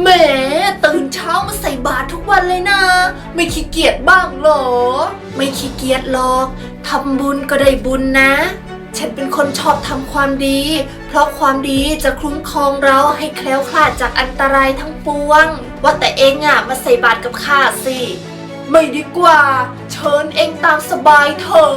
แหมตื่นเช้ามาใส่บาตรทุกวันเลยนะ ไม่ขี้เกียจบ้างเหรอ ไม่ขี้เกียจหรอกทำบุญก็ได้บุญนะ ฉันเป็นคนชอบทำความดี เพราะความดีจะคุ้มครองเราให้แคล้วคลาดจากอันตรายทั้งปวง ว่าแต่เองอะมาใส่บาตรกับข้าสิ ไม่ดีกว่า เชิญเองตามสบายเถอะ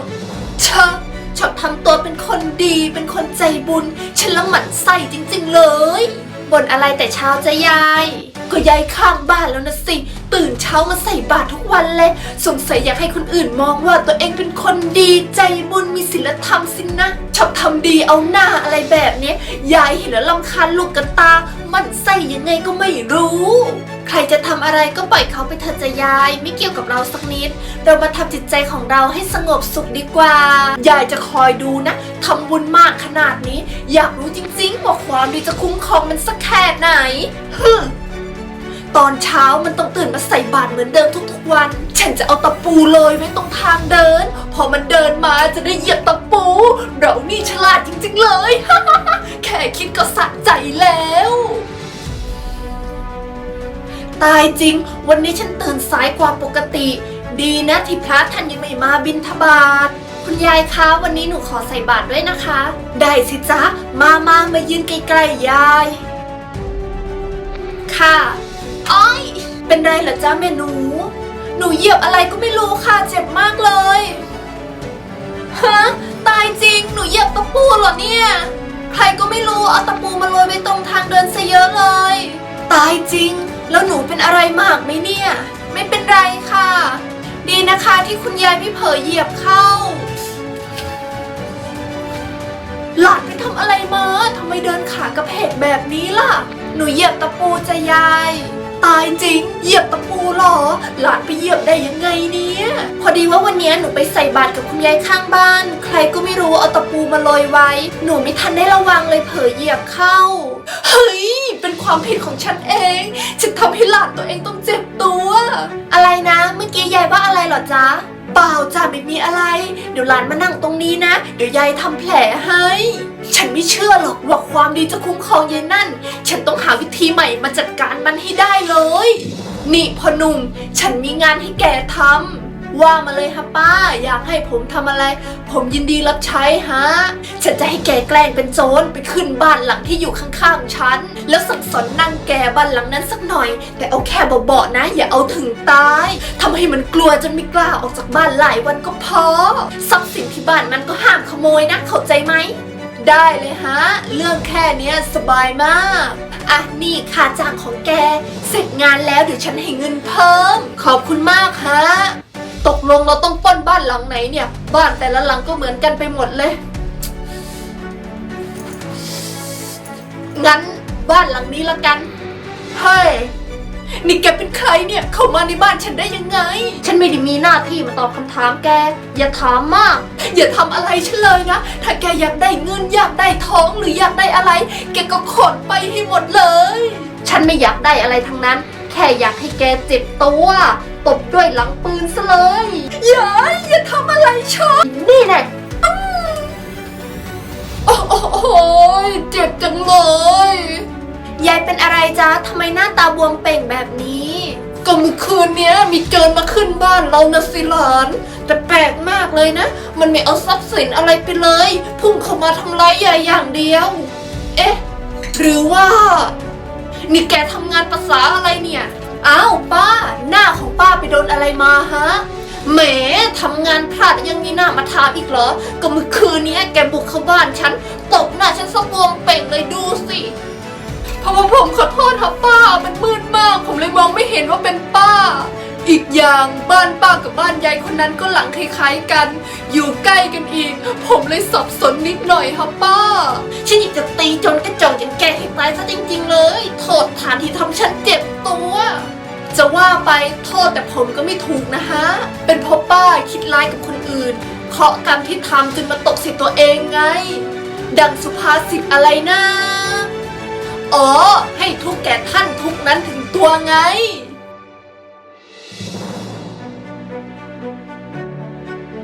เชอะชอบทำตัวเป็นคนดีเป็นคนใจบุญ ฉันละหมั่นไส้จริงๆเลย บ่นอะไรแต่เช้าจะยาย ก็ยายข้างบ้านแล้วนะสิ ตื่นเช้ามาใส่บาตรทุกวันเลย สงสัยอยากให้คนอื่นมองว่าตัวเองเป็นคนดีใจบุญมีศีลธรรมสินะ ชอบทำดีเอาหน้าอะไรแบบนี้ยายเห็นแล้วลำคาญลูกกระตา มันไส้ยังไงก็ไม่รู้ ใครจะทำอะไรก็ปล่อยเขาไปเถอะจะยาย ไม่เกี่ยวกับเราสักนิด เรามาทำจิตใจของเราให้สงบสุขดีกว่า ยายจะคอยดูนะทำบุญมากขนาดนี้ อยากรู้จริงๆว่าความดีจะคุ้มครองมันสักแค่ไหนฮึ ตอนเช้ามันต้องตื่นมาใส่บาตรเหมือนเดิมทุกๆวัน ฉันจะเอาตะปูโรยไว้ตรงทางเดิน พอมันเดินมาจะได้เหยียบตะปู เรานี่ฉลาดจริงๆเลย แค่คิดก็สะใจแล้ว ตายจริง วันนี้ฉันตื่นสายกว่าปกติ ดีนะที่พระท่านยังไม่มาบินทบาทคุณยายคะวันนี้หนูขอใส่บาตรด้วยนะคะ ได้สิจ๊ะ มามามายืนใกล้ๆยาย ไรเหรอจ๊ะแม่หนู หนูเหยียบอะไรก็ไม่รู้ค่ะ เจ็บมากเลย ฮะ ตายจริง หนูเหยียบตะปูเหรอเนี่ย ใครก็ไม่รู้เอาตะปูมาโรยไว้ตรงทางเดินซะเยอะเลย ตายจริง แล้วหนูเป็นอะไรมากไหมเนี่ย ไม่เป็นไรค่ะ ดีนะคะที่คุณยายไม่เผลอเหยียบเข้า หลานไปทำอะไรมาทำไมเดินขากระเพกแบบนี้ล่ะ หนูเหยียบตะปูจะยาย ตายจริง เหยียบตะปูเหรอ หลานไปเหยียบได้ยังไงเนี่ยพอดีว่าวันนี้หนูไปใส่บาตรกับคุณยายข้างบ้าน ใครก็ไม่รู้เอาตะปูมาโรยไว้ หนูไม่ทันได้ระวังเลยเผลอเหยียบเข้า เฮ้ย เป็นความผิดของฉันเอง ฉันทำให้หลานตัวเองต้องเจ็บตัว อะไรนะ เมื่อกี้ยายว่าอะไรหรอจ๊ะ เปล่าจ้ะไม่มีอะไร เดี๋ยวหลานมานั่งตรงนี้นะ เดี๋ยวยายทำแผลให้ ฉันไม่เชื่อหรอกว่าความดีจะคุ้มครองยายนั่น ฉันต้องหาวิธีใหม่มาจัดการมันให้ได้เลย นี่พ่อหนุ่ม ฉันมีงานให้แกทำ ว่ามาเลยฮะป้า อยากให้ผมทำอะไร ผมยินดีรับใช้ฮะ ฉันจะให้แกแกล้งเป็นโจรไปขึ้นบ้านหลังที่อยู่ข้างๆฉัน แล้วสั่งสอนนั่งแกบ้านหลังนั้นสักหน่อย แต่เอาแค่เบาๆนะ อย่าเอาถึงตายทำให้มันกลัวจนไม่กล้าออกจากบ้านหลายวันก็พอทรัพย์สินที่บ้านมันก็ห้ามขโมยนะเข้าใจไหมได้เลยฮะ เรื่องแค่นี้สบายมาก อะ นี่ค่าจ้างของแก เสร็จงานแล้วเดี๋ยวฉันให้เงินเพิ่ม ขอบคุณมากฮะ ตกลงเราต้องปล้นบ้านหลังไหนเนี่ย บ้านแต่ละหลังก็เหมือนกันไปหมดเลย งั้นบ้านหลังนี้ละกัน เฮ้ย นี่แกเป็นใครเนี่ย เข้ามาในบ้านฉันได้ยังไง ฉันไม่ได้มีหน้าที่มาตอบคำถามแก อย่าถามมาก อย่าทำอะไรฉันเลยนะ ถ้าแกอยากได้เงินอยากได้ทองหรืออยากได้อะไร แกก็ขนไปให้หมดเลย ฉันไม่อยากได้อะไรทั้งนั้น แค่อยากให้แกเจ็บตัว ตบด้วยหลังปืนซะเลยอย่าอย่าทำอะไรฉันนี่แหละโอ้โหเจ็บจังเลย ยายเป็นอะไรจ๊ะทำไมหน้าตาบวมเป่งแบบนี้ ก็เมื่อคืนเนี้ยมีโจรมาขึ้นบ้านเรานะสิหลาน แต่แปลกมากเลยนะ มันไม่เอาทรัพย์สินอะไรไปเลย พุ่งเข้ามาทำร้ายยายอย่างเดียว เอ๊ะ หรือว่า นี่แกทำงานภาษาอะไรเนี่ย อ้าวป้า หน้าของป้าไปโดนอะไรมาฮะแหมทำงานพลาดยังมีหน้ามาถามอีกเหรอ ก็เมื่อคืนนี้แกบุกเข้าบ้านฉันตบหน้าฉันสะบวมเป่งเลยดูสิเพราะว่าผมขอโทษครับป้า มันมืดมาก ผมเลยมองไม่เห็นว่าเป็นป้า อีกอย่างบ้านป้ากับบ้านยายคนนั้นก็หลังคล้ายๆกัน อยู่ใกล้กันอีก ผมเลยสับสนนิดหน่อยครับป้า ฉันอยากจะตีจนกระจองอย่างแกให้ตายซะจริง ๆ เลย โทษฐานที่ทำฉันเจ็บตัว จะว่าไปโทษแต่ผมก็ไม่ถูกนะฮะ เป็นเพราะป้าคิดร้ายกับคนอื่น เคราะห์กรรมที่ทำจึงมาตกสิตัวเองไง ดังสุภาษิตอะไรนะ อ๋อ ให้ทุกข์แก่ท่านทุกข์นั้นถึงตัวไง